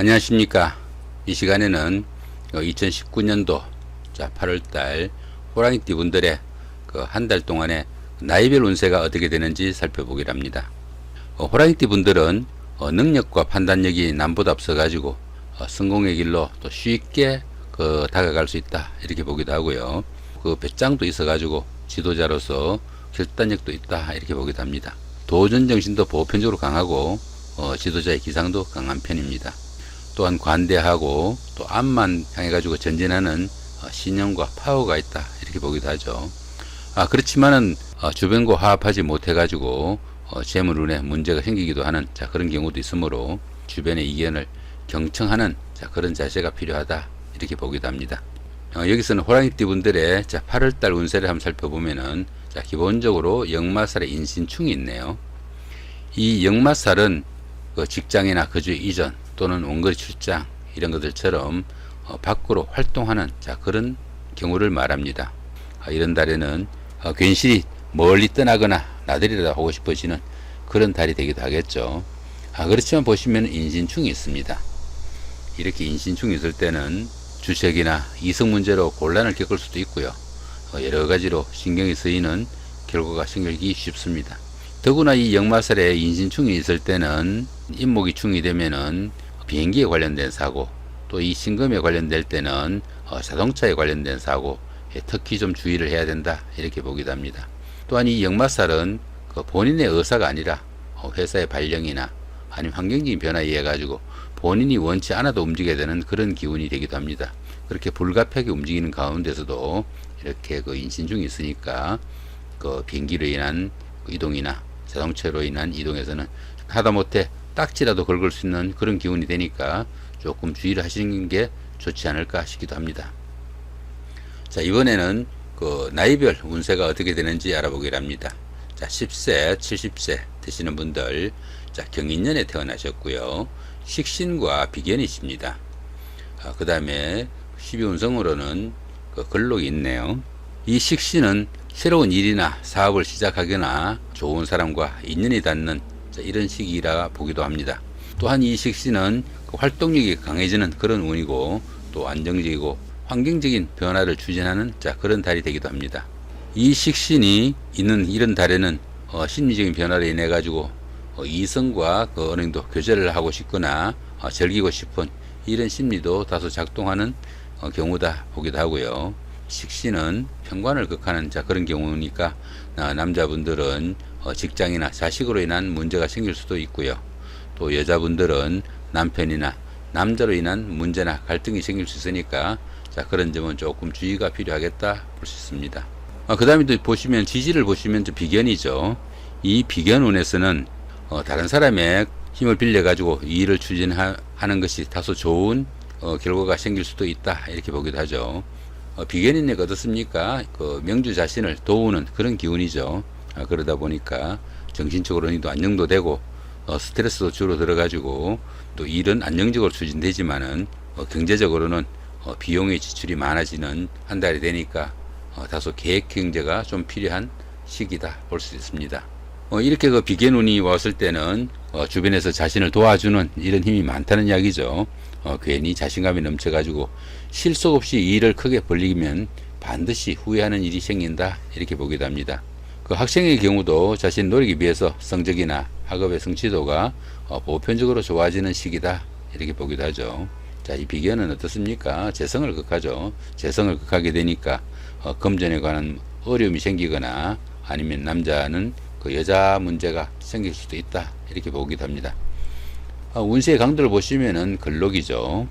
안녕하십니까. 이 시간에는 2019년도 8월달 호랑이띠 분들의 그 한 달 동안의 나이별 운세가 어떻게 되는지 살펴보기로 합니다. 어, 호랑이띠 분들은 어, 능력과 판단력이 남보다 없어 가지고 어, 성공의 길로 또 쉽게 그 다가갈 수 있다 이렇게 보기도 하고요. 그 배짱도 있어 가지고 지도자로서 결단력도 있다 이렇게 보기도 합니다. 도전 정신도 보편적으로 강하고 어, 지도자의 기상도 강한 편입니다. 또한 관대하고 또 앞만 향해 가지고 전진하는 어, 신념과 파워가 있다 이렇게 보기도 하죠. 아 그렇지만은 어, 주변과 화합하지 못해 가지고 어, 재물운에 문제가 생기기도 하는 자 그런 경우도 있으므로 주변의 이견을 경청하는 자 그런 자세가 필요하다 이렇게 보기도 합니다. 어, 여기서는 호랑이띠 분들의 자 8월달 운세를 한번 살펴보면은 자 기본적으로 역마살의 인신충이 있네요. 이 역마살은 그 직장이나 거주 이전 또는 원거리 출장 이런 것들처럼 어, 밖으로 활동하는 자 그런 경우를 말합니다. 아, 이런 달에는 어, 괜시리 멀리 떠나거나 나들이라도 하고 싶어지는 그런 달이 되기도 하겠죠. 아, 그렇지만 보시면 인신충이 있습니다. 이렇게 인신충이 있을 때는 주색이나 이성 문제로 곤란을 겪을 수도 있고요. 어, 여러 가지로 신경이 쓰이는 결과가 생기기 쉽습니다. 더구나 이 역마살에 인신충이 있을 때는 인목이 충이 되면은 비행기에 관련된 사고 또 이 신금에 관련될 때는 어, 자동차에 관련된 사고 예, 특히 좀 주의를 해야 된다 이렇게 보기도 합니다. 또한 이 역마살은 그 본인의 의사가 아니라 어, 회사의 발령이나 아니면 환경적인 변화에 의해 가지고 본인이 원치 않아도 움직여야 되는 그런 기운이 되기도 합니다. 그렇게 불가피하게 움직이는 가운데서도 이렇게 그 인신 중이 있으니까 그 비행기로 인한 그 이동이나 자동차로 인한 이동에서는 하다못해 딱지라도 긁을 수 있는 그런 기운이 되니까 조금 주의를 하시는 게 좋지 않을까 싶기도 합니다. 자, 이번에는 그 나이별 운세가 어떻게 되는지 알아보기로 합니다. 자, 10세, 70세 되시는 분들, 자, 경인년에 태어나셨고요. 식신과 비견이십니다. 아, 그 다음에 12운성으로는 그 근록이 있네요. 이 식신은 새로운 일이나 사업을 시작하거나 좋은 사람과 인연이 닿는 자, 이런 시기라 보기도 합니다. 또한 이 식신은 그 활동력이 강해지는 그런 운이고 또 안정적이고 환경적인 변화를 추진하는 자 그런 달이 되기도 합니다. 이 식신이 있는 이런 달에는 어, 심리적인 변화를 인해 가지고 어, 이성과 그 정도 교제를 하고 싶거나 어, 즐기고 싶은 이런 심리도 다소 작동하는 어, 경우다 보기도 하고요. 식신은 편관을 극하는 자 그런 경우니까 어, 남자분들은 어, 직장이나 자식으로 인한 문제가 생길 수도 있고요. 또 여자분들은 남편이나 남자로 인한 문제나 갈등이 생길 수 있으니까 자 그런 점은 조금 주의가 필요하겠다 볼 수 있습니다. 아, 그 다음에 또 보시면 지지를 보시면 저 비견이죠. 이 비견운에서는 어, 다른 사람의 힘을 빌려 가지고 이 일을 추진하는 것이 다소 좋은 어, 결과가 생길 수도 있다 이렇게 보기도 하죠. 어, 비견인에게 어떻습니까? 그 명주 자신을 도우는 그런 기운이죠. 아, 그러다 보니까 정신적으로도 안정도 되고 어, 스트레스도 줄어들어 가지고 또 일은 안정적으로 추진되지만은 어, 경제적으로는 어, 비용의 지출이 많아지는 한 달이 되니까 어, 다소 계획 경제가 좀 필요한 시기다 볼 수 있습니다. 어, 이렇게 그 비견운이 왔을 때는 어, 주변에서 자신을 도와주는 이런 힘이 많다는 이야기죠. 어, 괜히 자신감이 넘쳐가지고 실속 없이 일을 크게 벌리면 반드시 후회하는 일이 생긴다 이렇게 보기도 합니다. 그 학생의 경우도 자신 노력에 비해서 성적이나 학업의 성취도가 어, 보편적으로 좋아지는 시기다 이렇게 보기도 하죠. 자, 이 비견은 어떻습니까? 재성을 극하죠. 재성을 극하게 되니까 어, 금전에 관한 어려움이 생기거나 아니면 남자는 그 여자 문제가 생길 수도 있다 이렇게 보기도 합니다. 어, 운세의 강도를 보시면은 근록이죠.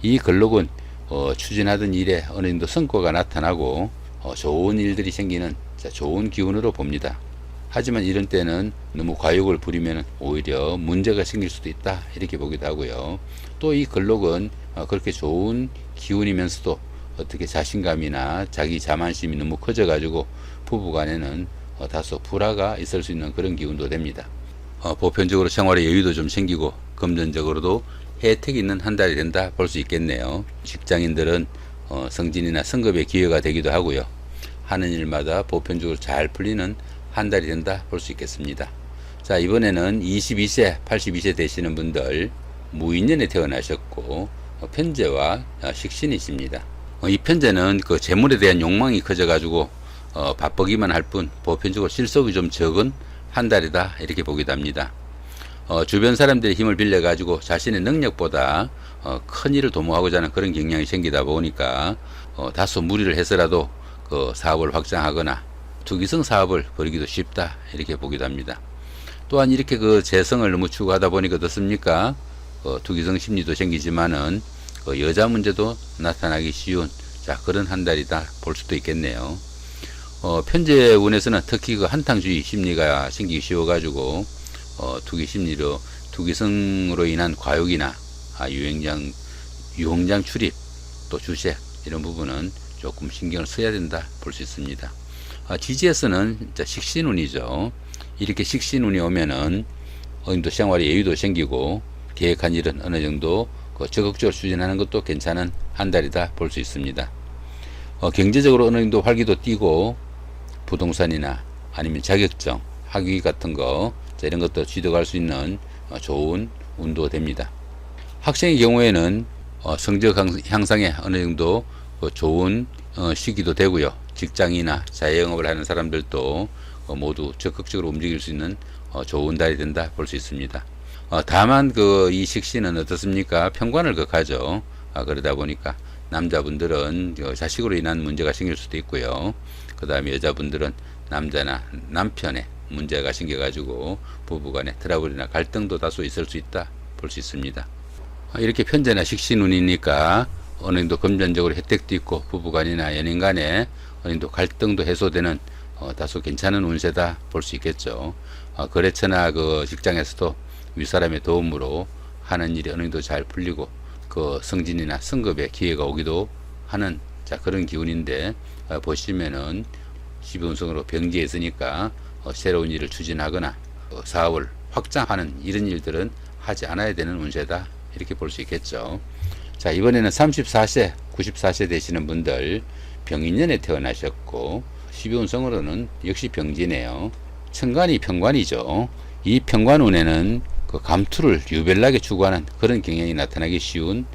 이 근록은 어, 추진하던 일에 어느 정도 성과가 나타나고 어, 좋은 일들이 생기는 자, 좋은 기운으로 봅니다. 하지만 이런 때는 너무 과욕을 부리면 오히려 문제가 생길 수도 있다 이렇게 보기도 하고요. 또이 근록은 어, 그렇게 좋은 기운이면서도 어떻게 자신감이나 자기 자만심이 너무 커져 가지고 부부간에는 어, 다소 불화가 있을 수 있는 그런 기운도 됩니다. 어, 보편적으로 생활에 여유도 좀 생기고 금전적으로도 혜택이 있는 한 달이 된다 볼 수 있겠네요. 직장인들은 어, 성진이나 성급의 기회가 되기도 하고요. 하는 일마다 보편적으로 잘 풀리는 한 달이 된다 볼 수 있겠습니다. 자, 이번에는 22세, 82세 되시는 분들, 무인년에 태어나셨고 어, 편제와 어, 식신이십니다. 어, 이 편제는 그 재물에 대한 욕망이 커져가지고 어, 바쁘기만 할 뿐 보편적으로 실속이 좀 적은 한 달이다 이렇게 보기도 합니다. 어, 주변 사람들의 힘을 빌려 가지고 자신의 능력보다 어, 큰 일을 도모하고자 하는 그런 경향이 생기다 보니까 어, 다소 무리를 해서라도 그 사업을 확장하거나 투기성 사업을 벌이기도 쉽다 이렇게 보기도 합니다. 또한 이렇게 그 재성을 너무 추구하다 보니까 어떻습니까? 어, 투기성 심리도 생기지만은 그 여자 문제도 나타나기 쉬운 자 그런 한 달이다 볼 수도 있겠네요. 어, 편제운에서는 특히 그 한탕주의 심리가 생기기 쉬워가지고 어, 투기 심리로 투기성으로 인한 과욕이나 아, 유행장 유홍장 출입 또 주색 이런 부분은 조금 신경을 써야 된다 볼 수 있습니다. 아, 지지에서는 자, 식신운이죠. 이렇게 식신운이 오면은 어림도 생활에 여유도 생기고 계획한 일은 어느 정도 그 적극적으로 추진하는 것도 괜찮은 한 달이다 볼 수 있습니다. 어, 경제적으로 어느 정도 활기도 띄고 부동산이나 아니면 자격증, 학위 같은 거 자, 이런 것도 취득할 수 있는 어, 좋은 운도 됩니다. 학생의 경우에는 어, 성적 향- 향상에 어느 정도 그 좋은 어, 시기도 되고요. 직장이나 자영업을 하는 사람들도 어, 모두 적극적으로 움직일 수 있는 어, 좋은 달이 된다 볼 수 있습니다. 어, 다만 그 이 식신은 어떻습니까? 편관을 극하죠. 아, 그러다 보니까 남자분들은 그 자식으로 인한 문제가 생길 수도 있고요. 그 다음에 여자분들은 남자나 남편의 문제가 생겨가지고 부부간에 트러블이나 갈등도 다소 있을 수 있다 볼 수 있습니다. 아, 이렇게 편제나 식신운이니까 어느 정도 금전적으로 혜택도 있고 부부간이나 연인간에 어느 정도 갈등도 해소되는 어, 다소 괜찮은 운세다 볼 수 있겠죠. 어, 거래처나 그 직장에서도 윗사람의 도움으로 하는 일이 어느 정도 잘 풀리고 그 승진이나 승급의 기회가 오기도 하는 자 그런 기운인데 어, 보시면은 12운성으로 병지에 있으니까 어, 새로운 일을 추진하거나 어, 사업을 확장하는 이런 일들은 하지 않아야 되는 운세다 이렇게 볼 수 있겠죠. 자 이번에는 34세, 94세 되시는 분들 병인년에 태어나셨고 12운성으로는 역시 병지네요. 천간이 평관이죠. 이 평관운에는 그 감투를 유별나게 추구하는 그런 경향이 나타나기 쉬운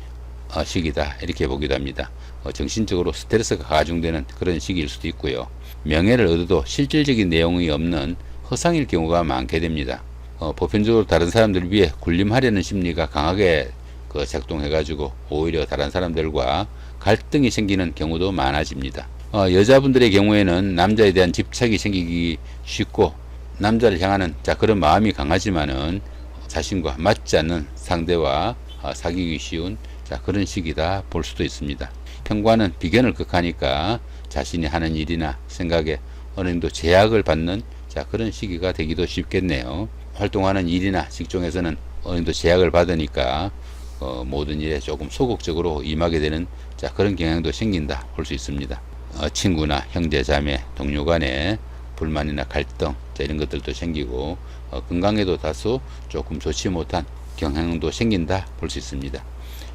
어, 시기다 이렇게 보기도 합니다. 어, 정신적으로 스트레스가 가중되는 그런 시기일 수도 있고요. 명예를 얻어도 실질적인 내용이 없는 허상일 경우가 많게 됩니다. 어, 보편적으로 다른 사람들을 위해 군림하려는 심리가 강하게 그 작동해가지고 오히려 다른 사람들과 갈등이 생기는 경우도 많아집니다. 어, 여자분들의 경우에는 남자에 대한 집착이 생기기 쉽고 남자를 향하는 자 그런 마음이 강하지만은 자신과 맞지 않는 상대와 어, 사귀기 쉬운 자 그런 시기다 볼 수도 있습니다. 평관은 비견을 극하니까 자신이 하는 일이나 생각에 어느 정도 제약을 받는 자 그런 시기가 되기도 쉽겠네요. 활동하는 일이나 직종에서는 어느 정도 제약을 받으니까 어, 모든 일에 조금 소극적으로 임하게 되는 자 그런 경향도 생긴다 볼 수 있습니다. 어, 친구나 형제 자매 동료 간에 불만이나 갈등 자, 이런 것들도 생기고 어, 건강에도 다소 조금 좋지 못한 경향도 생긴다 볼 수 있습니다.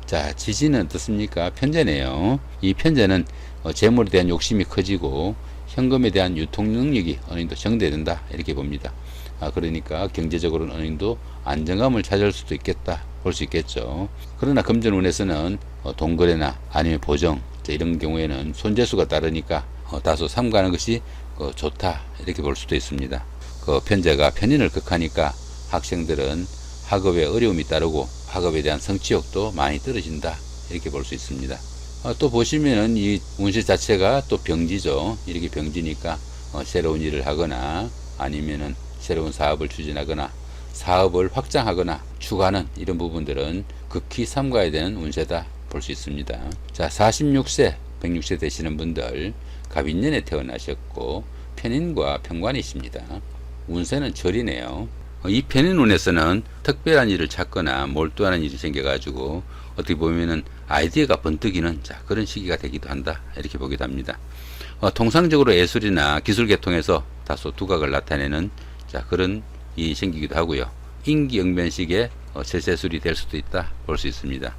자 지지는 어떻습니까? 편제네요. 이 편제는 어, 재물에 대한 욕심이 커지고 현금에 대한 유통 능력이 어느 정도 정대된다 이렇게 봅니다. 아, 그러니까 경제적으로는 어느 정도 안정감을 찾을 수도 있겠다 볼 수 있겠죠. 그러나 금전운에서는 어, 동거래나 아니면 보정 자, 이런 경우에는 손재수가 따르니까 어, 다소 삼가는 것이 어, 좋다 이렇게 볼 수도 있습니다. 그 편제가 편인을 극하니까 학생들은 학업에 어려움이 따르고 학업에 대한 성취욕도 많이 떨어진다 이렇게 볼 수 있습니다. 어, 또 보시면은 이 운세 자체가 또 병지죠. 이렇게 병지니까 어, 새로운 일을 하거나 아니면은 새로운 사업을 추진하거나 사업을 확장하거나 추구하는 이런 부분들은 극히 삼가야 되는 운세다 볼 수 있습니다. 자, 46세, 106세 되시는 분들 갑인년에 태어나셨고 편인과 편관이십니다. 운세는 절이네요. 어, 이 편인 운에서는 특별한 일을 찾거나 몰두하는 일이 생겨가지고 어떻게 보면은 아이디어가 번뜩이는 자 그런 시기가 되기도 한다 이렇게 보기도 합니다. 어, 통상적으로 예술이나 기술 계통에서 다소 두각을 나타내는 자 그런 일 이 생기기도 하고요. 인기응변식의 어, 세세술이 될 수도 있다 볼 수 있습니다.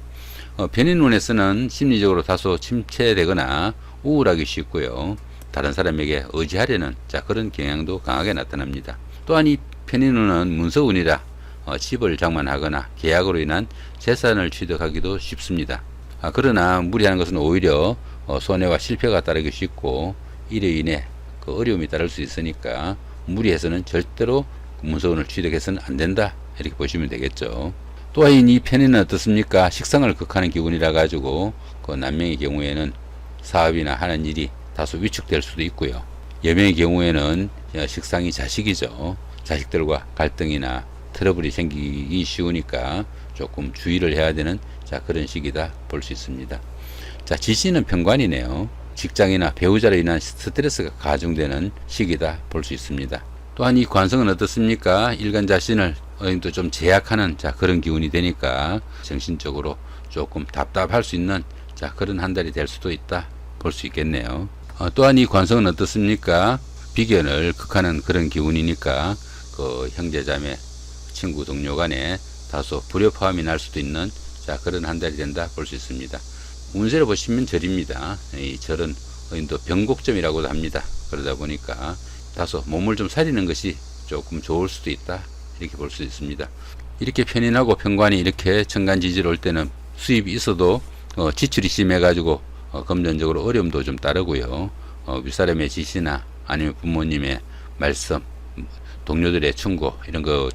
어, 편인운에서는 심리적으로 다소 침체되거나 우울하기 쉽고요. 다른 사람에게 의지하려는 자 그런 경향도 강하게 나타납니다. 또한 이 편인운은 문서운이라 어, 집을 장만하거나 계약으로 인한 재산을 취득하기도 쉽습니다. 아, 그러나 무리하는 것은 오히려 어, 손해와 실패가 따르기 쉽고 이로 인해 그 어려움이 따를 수 있으니까 무리해서는 절대로 문서원을 취득해서는 안 된다 이렇게 보시면 되겠죠. 또한 이 편에는 어떻습니까? 식상을 극하는 기운이라 가지고 그 남명의 경우에는 사업이나 하는 일이 다소 위축될 수도 있고요. 여명의 경우에는 식상이 자식이죠. 자식들과 갈등이나 트러블이 생기기 쉬우니까 조금 주의를 해야 되는 자 그런 시기다 볼 수 있습니다. 자 지시는 편관이네요. 직장이나 배우자로 인한 스트레스가 가중되는 시기다 볼 수 있습니다. 또한 이 관성은 어떻습니까? 일간 자신을 어림도 좀 제약하는 자 그런 기운이 되니까 정신적으로 조금 답답할 수 있는 자 그런 한 달이 될 수도 있다 볼 수 있겠네요. 어, 또한 이 관성은 어떻습니까? 비견을 극하는 그런 기운이니까 그 형제자매 친구 동료 간에 다소 불협화음이 날 수도 있는 자 그런 한 달이 된다 볼 수 있습니다. 운세를 보시면 절입니다. 이 절은 또 병곡점이라고도 합니다. 그러다 보니까 다소 몸을 좀 사리는 것이 조금 좋을 수도 있다 이렇게 볼 수 있습니다. 이렇게 편인하고 편관이 이렇게 천간지지로 올 때는 수입이 있어도 어, 지출이 심해가지고 어, 금전적으로 어려움도 좀 따르고요. 어, 윗사람의 지시나 아니면 부모님의 말씀, 동료들의 충고 이런 거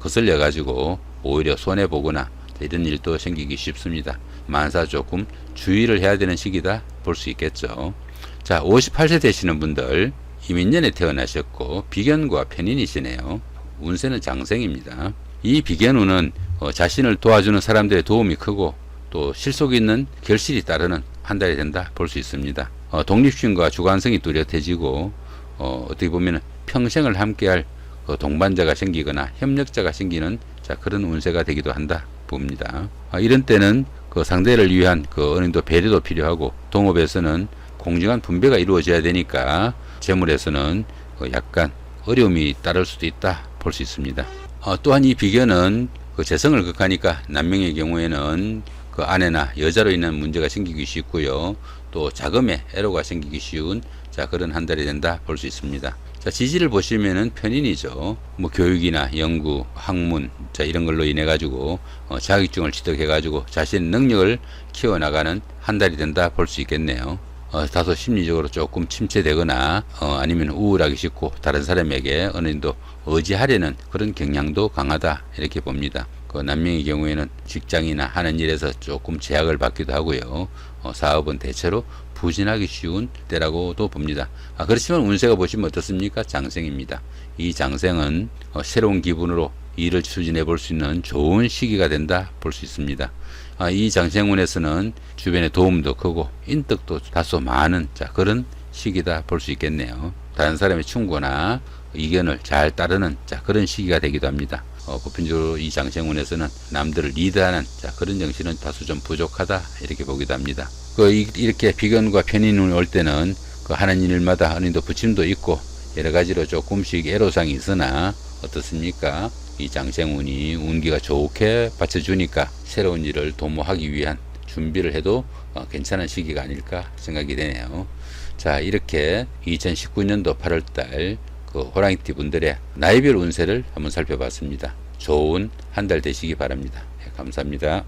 거슬려 가지고 오히려 손해 보거나 이런 일도 생기기 쉽습니다. 만사 조금 주의를 해야 되는 시기다 볼 수 있겠죠. 자, 58세 되시는 분들 이민년에 태어나셨고 비견과 편인이시네요. 운세는 장생입니다. 이 비견운은 어, 자신을 도와주는 사람들의 도움이 크고 또 실속 있는 결실이 따르는 한 달이 된다 볼 수 있습니다. 어, 독립심과 주관성이 뚜렷해지고 어, 어떻게 보면 평생을 함께할 그 동반자가 생기거나 협력자가 생기는 자 그런 운세가 되기도 한다 봅니다. 아, 이런 때는 그 상대를 위한 그 어느 정도 배려도 필요하고 동업에서는 공정한 분배가 이루어져야 되니까 재물에서는 그 약간 어려움이 따를 수도 있다 볼 수 있습니다. 어, 또한 이 비견은 그 재성을 극하니까 남명의 경우에는 그 아내나 여자로 인한 문제가 생기기 쉽고요. 또 자금에 애로가 생기기 쉬운 자 그런 한 달이 된다 볼 수 있습니다. 자 지지를 보시면은 편인이죠. 뭐 교육이나 연구, 학문 자 이런 걸로 인해 가지고 어, 자격증을 취득해 가지고 자신 능력을 키워 나가는 한 달이 된다 볼 수 있겠네요. 어, 다소 심리적으로 조금 침체되거나 어, 아니면 우울하기 쉽고 다른 사람에게 어느 정도 의지하려는 그런 경향도 강하다 이렇게 봅니다. 그 남명의 경우에는 직장이나 하는 일에서 조금 제약을 받기도 하고요. 어, 사업은 대체로 부진하기 쉬운 때라고도 봅니다. 아, 그렇지만 운세가 보시면 어떻습니까? 장생입니다. 이 장생은 어, 새로운 기분으로 일을 추진해 볼 수 있는 좋은 시기가 된다 볼 수 있습니다. 아, 이 장생운에서는 주변의 도움도 크고 인덕도 다소 많은 자 그런 시기다 볼 수 있겠네요. 다른 사람의 충고나 의견을 잘 따르는 자 그런 시기가 되기도 합니다. 어, 보편적으로 이 장생운에서는 남들을 리드하는 자 그런 정신은 다소 좀 부족하다 이렇게 보기도 합니다. 그 이, 이렇게 비견과 편인운이 올 때는 그 하는 일마다 어느 정도 부침도 있고 여러 가지로 조금씩 애로사항이 있으나 어떻습니까? 이 장생운이 운기가 좋게 받쳐주니까 새로운 일을 도모하기 위한 준비를 해도 어, 괜찮은 시기가 아닐까 생각이 되네요. 자, 이렇게 2019년도 8월달 그 호랑이띠 분들의 나이별 운세를 한번 살펴봤습니다. 좋은 한 달 되시기 바랍니다. 네, 감사합니다.